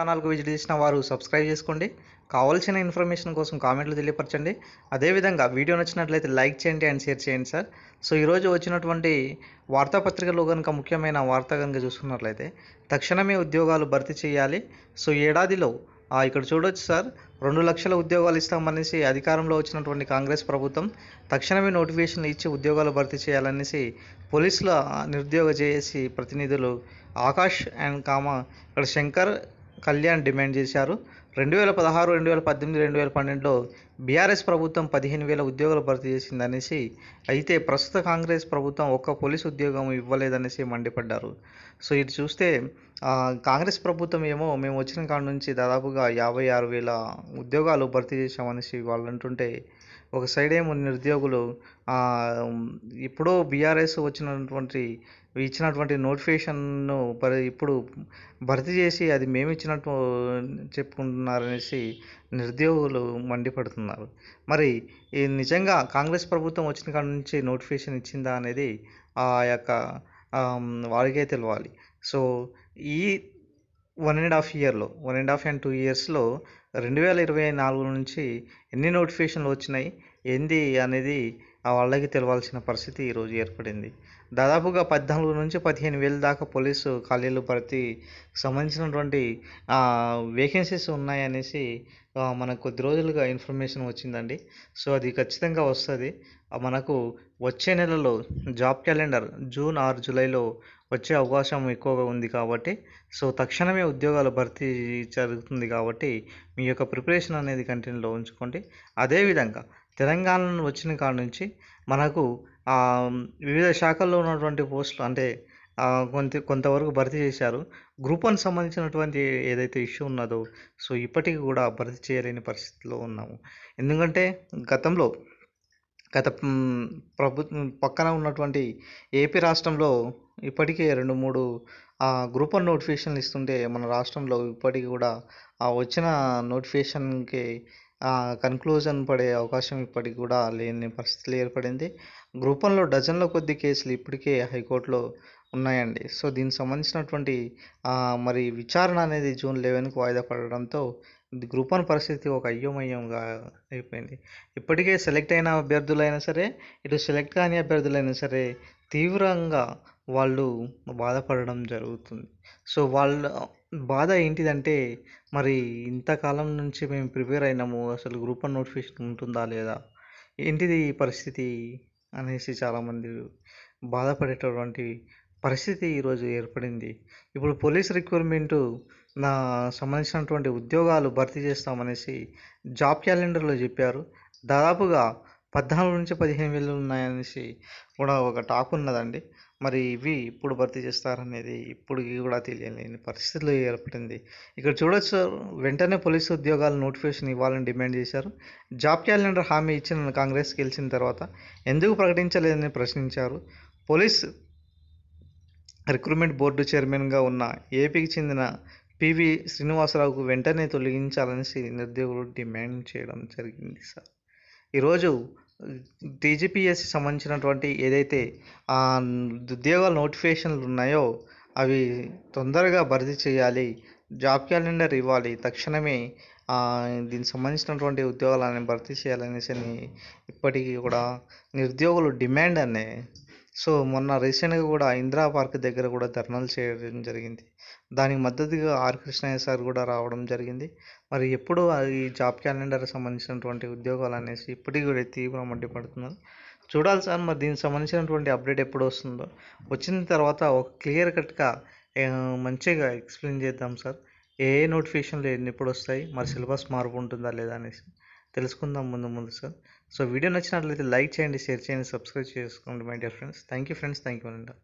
ఛానల్కు విజిట్ చేసిన వారు సబ్స్క్రైబ్ చేసుకోండి. కావాల్సిన ఇన్ఫర్మేషన్ కోసం కామెంట్లు తెలియపరచండి. అదేవిధంగా వీడియో నచ్చినట్లయితే లైక్ చేయండి అండ్ షేర్ చేయండి సార్. సో ఈరోజు వచ్చినటువంటి వార్తాపత్రికలో కనుక ముఖ్యమైన వార్త కనుక చూసుకున్నట్లయితే తక్షణమే ఉద్యోగాలు భర్తీ చేయాలి. సో ఏడాదిలో ఇక్కడ చూడొచ్చు సార్ రెండు లక్షల ఉద్యోగాలు ఇస్తామనేసి అధికారంలో వచ్చినటువంటి కాంగ్రెస్ ప్రభుత్వం తక్షణమే నోటిఫికేషన్ ఇచ్చి ఉద్యోగాలు భర్తీ చేయాలనేసి పోలీసుల నిరుద్యోగ చేసి ప్రతినిధులు ఆకాష్ అండ్ కామ ఇక్కడ శంకర్ కళ్యాణ్ డిమాండ్ చేశారు. రెండు వేల పదహారు రెండు వేల పద్దెనిమిది రెండు వేల పన్నెండులో బీఆర్ఎస్ ప్రభుత్వం పదిహేను వేల ఉద్యోగాలు భర్తీ చేసిందనేసి అయితే ప్రస్తుత కాంగ్రెస్ ప్రభుత్వం ఒక్క పోలీసు ఉద్యోగం ఇవ్వలేదనేసి మండిపడ్డారు. సో ఇది చూస్తే కాంగ్రెస్ ప్రభుత్వం ఏమో మేము వచ్చిన కాడ నుంచి దాదాపుగా యాభై ఆరు వేల ఉద్యోగాలు భర్తీ చేశామనేసి వాళ్ళు అంటుంటే ఒక సైడ్ ఏమో నిరుద్యోగులు ఆ, ఇప్పుడు బీఆర్ఎస్ వచ్చినటువంటి ఇచ్చినటువంటి నోటిఫికేషన్ను ఇప్పుడు భర్తీ చేసి అది మేము ఇచ్చినట్టు చెప్పుకుంటున్నారనేసి నిరుద్యోగులు మండిపడుతున్నారు. మరి ఈ నిజంగా కాంగ్రెస్ ప్రభుత్వం వచ్చిన కాడ నుంచి నోటిఫికేషన్ ఇచ్చిందా అనేది ఆ యొక్క వారికే తెలియాలి సో ఈ వన్ అండ్ హాఫ్ ఇయర్లో one and half and two ఇయర్స్లో రెండు వేల ఇరవై నాలుగు నుంచి ఎన్ని నోటిఫికేషన్లు వచ్చినాయి ఏంది అనేది వాళ్ళకి తెలవాల్సిన పరిస్థితి ఈరోజు ఏర్పడింది. దాదాపుగా పద్నాలుగు నుంచి పదిహేను వేల దాకా పోలీసు ఖాళీలు భర్తీ సంబంధించినటువంటి వేకెన్సీస్ ఉన్నాయనేసి మనకు కొద్ది రోజులుగా ఇన్ఫర్మేషన్ వచ్చిందండి. సో అది ఖచ్చితంగా వస్తుంది. మనకు వచ్చే నెలలో జాబ్ క్యాలెండర్ జూన్ ఆరు జూలైలో వచ్చే అవకాశం ఎక్కువగా ఉంది కాబట్టి సో తక్షణమే ఉద్యోగాలు భర్తీ జరుగుతుంది కాబట్టి మీ యొక్క ప్రిపరేషన్ అనేది కంటిన్యూలో ఉంచుకోండి. అదేవిధంగా తెలంగాణ వచ్చిన కాడ నుంచి మనకు వివిధ శాఖల్లో ఉన్నటువంటి పోస్టులు అంటే కొంత కొంతవరకు భర్తీ చేశారు. గ్రూప్ వన్ సంబంధించినటువంటి ఏదైతే ఇష్యూ ఉన్నదో సో ఇప్పటికీ కూడా భర్తీ చేయలేని పరిస్థితిలో ఉన్నాము. ఎందుకంటే గతంలో గత ప్రభు ప్రభుత్వం పక్కన ఉన్నటువంటి ఏపీ రాష్ట్రంలో ఇప్పటికే రెండు మూడు గ్రూప్ వన్ నోటిఫికేషన్లు ఇస్తుంటే మన రాష్ట్రంలో ఇప్పటికీ కూడా ఆ వచ్చిన నోటిఫికేషన్కి కన్క్లూజన్ పడే అవకాశం ఇప్పటికి కూడా లేని పరిస్థితులు ఏర్పడింది. గ్రూపంలో డజన్ల కొద్ది కేసులు ఇప్పటికే హైకోర్టులో ఉన్నాయండి. సో దీనికి సంబంధించినటువంటి మరి విచారణ అనేది జూన్ లెవెన్కు వాయిదా పడడంతో గ్రూప్ వన్ పరిస్థితి ఒక అయ్యోమయ్యంగా అయిపోయింది. ఇప్పటికే సెలెక్ట్ అయిన అభ్యర్థులైనా సరే ఇటు సెలెక్ట్ కాని అభ్యర్థులైనా సరే తీవ్రంగా వాళ్ళు బాధపడడం జరుగుతుంది. సో వాళ్ళ బాధ ఏంటిదంటే మరి ఇంతకాలం నుంచి మేము ప్రిపేర్ అయినాము అసలు గ్రూప్ వన్ నోటిఫికేషన్ ఉంటుందా లేదా? ఏంటిది ఈ పరిస్థితి అనేసి చాలామంది బాధపడేటటువంటి పరిస్థితి ఈరోజు ఏర్పడింది. ఇప్పుడు పోలీస్ రిక్రూట్మెంటు నా సంబంధించినటువంటి ఉద్యోగాలు భర్తీ చేస్తామనేసి జాబ్ క్యాలెండర్లో చెప్పారు. దాదాపుగా పద్నాలుగు నుంచి పదిహేను వేలు ఉన్నాయనేసి కూడా ఒక టాక్ ఉన్నదండి. మరి ఇవి ఇప్పుడు భర్తీ చేస్తారనేది ఇప్పటికి కూడా తెలియలేని పరిస్థితులు ఏర్పడింది. ఇక్కడ చూడొచ్చు సార్, వెంటనే పోలీసు ఉద్యోగాల నోటిఫికేషన్ ఇవ్వాలని డిమాండ్ చేశారు. జాబ్ క్యాలెండర్ హామీ ఇచ్చిన కాంగ్రెస్ గెలిచిన తర్వాత ఎందుకు ప్రకటించలేదని ప్రశ్నించారు. పోలీస్ రిక్రూట్మెంట్ బోర్డు చైర్మన్గా ఉన్న ఏపీకి చెందిన పివి శ్రీనివాసరావుకు వెంటనే తొలగించాలని నిరుద్యోగులు డిమాండ్ చేయడం జరిగింది సార్. ఈరోజు టీజీపీఎస్సి సంబంధించినటువంటి ఏదైతే ఆ, ఉద్యోగాల నోటిఫికేషన్లు ఉన్నాయో అవి తొందరగా భర్తీ చేయాలి జాబ్ క్యాలెండర్ ఇవ్వాలి తక్షణమే దీనికి సంబంధించినటువంటి ఉద్యోగాలను భర్తీ చేయాలనేసి ఇప్పటికీ కూడా నిరుద్యోగులు డిమాండ్ అనే సో మొన్న రీసెంట్గా కూడా ఇందిరా పార్క్ దగ్గర కూడా ధర్నాలు చేయడం జరిగింది. దానికి మద్దతుగా ఆర్. కృష్ణయ్య సార్ కూడా రావడం జరిగింది. మరి ఎప్పుడు ఈ జాబ్ క్యాలెండర్ సంబంధించినటువంటి ఉద్యోగాలు అనేసి ఇప్పటికి కూడా తీవ్ర మండిపడుతున్నారు చూడాలి సార్ మరి దీనికి సంబంధించినటువంటి అప్డేట్ ఎప్పుడు వస్తుందో. వచ్చిన తర్వాత ఒక క్లియర్ కట్గా మంచిగా ఎక్స్ప్లెయిన్ చేద్దాం సార్. ఏ ఏ నోటిఫికేషన్లు ఎప్పుడు వస్తాయి? మరి సిలబస్ మార్పు ఉంటుందా లేదా అనేసి. తెలుసుకుందాం ముందు ముందు సార్ సో వీడియో నచ్చినట్లయితే లైక్ చేయండి షేర్ చేయండి సబ్స్క్రైబ్ చేసుకోండి my dear friends thank you friends thank you అండి